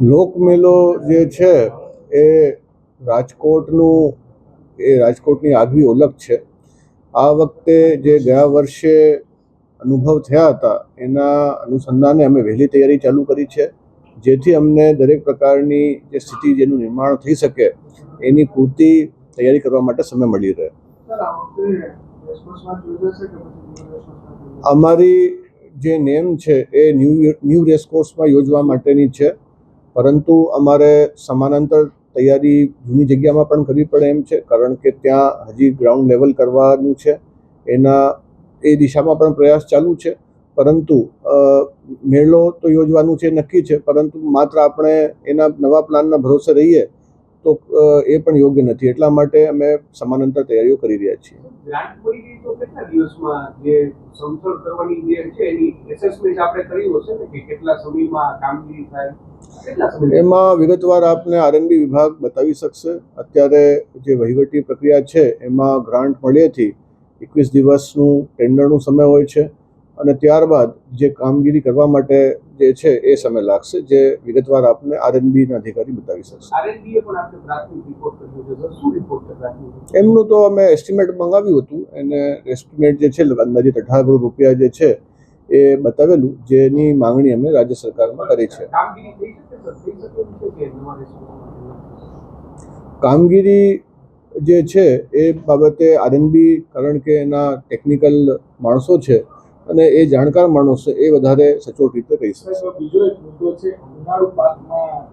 લોકમેલો જે છે, એ રાજકોટનું, એ રાજકોટની આગવી ઓળખ છે. આ વખતે જે ગયા વર્ષે અનુભવ થયા હતા, એના અનુસંધાને અમે વહેલી તૈયારી ચાલુ કરી છે. જેથી અમને દરેક પ્રકારની જે સ્થિતિ જેનું નિર્માણ થઈ શકે, એની પૂરતી તૈયારી કરવા માટે સમય મળી રહે? અમારી જે નેમ છે, એ ન્યૂ ન્યૂ રેસકોર્સમાં યોજવા માટેની છે. પરંતુ અમારે સમાનાંતર તૈયારી જૂની જગ્યામાં પણ કરવી પડે એમ છે, કારણ કે ત્યાં હજી ગ્રાઉન્ડ લેવલ કરવાનું છે. એના, એ દિશામાં પણ પ્રયાસ ચાલુ છે. પરંતુ મેળો તો યોજવાનું છે, નક્કી છે. પરંતુ માત્ર આપણે એના નવા પ્લાનના ભરોસે રહીએ તો એ પણ યોગ્ય નથી. એટલા માટે અમે સમાનાંતર તૈયારીઓ કરી રહ્યા છીએ. ગ્રાન્ટ મળી ગઈ તો કેટલા દિવસમાં જે સમથળ કરવાની જે છે એની એસેસમેન્ટ આપણે કર્યું હશે ને કે કેટલા સમયમાં કામગીરી થાય? એમાં વિગતવાર આપને આરએનડી વિભાગ બતાવી શકશે. અત્યારે જે વહીવટી પ્રક્રિયા છે એમાં ગ્રાન્ટ મળ્યેથી એકવીસ દિવસનું ટેન્ડરનું સમય હોય છે. અને ત્યારબાદ જે કામગીરી કરવા માટે જે છે એ સમય લાગશે જે વિગતવાર આપને આરએનબીના અધિકારી બતાવી શકશે. એમનું તો અમે એસ્ટિમેટ મંગાવ્યું હતું એને એસ્ટિમેટ જે છે અંદાજિત અઢાર કરોડ રૂપિયા જે છે એ બતાવેલું જેની માંગણી અમે રાજ્ય સરકારમાં કરી છે. કામગીરી જે છે એ બાબતે આરએનબી કારણ કે એના ટેકનિકલ માણસો છે અને એ જાણકાર માણસો છે, એ વધારે સચોટ રીતે કહી શકશે. બીજો એક મુદ્દો છે ઉનાળુ પાકમાં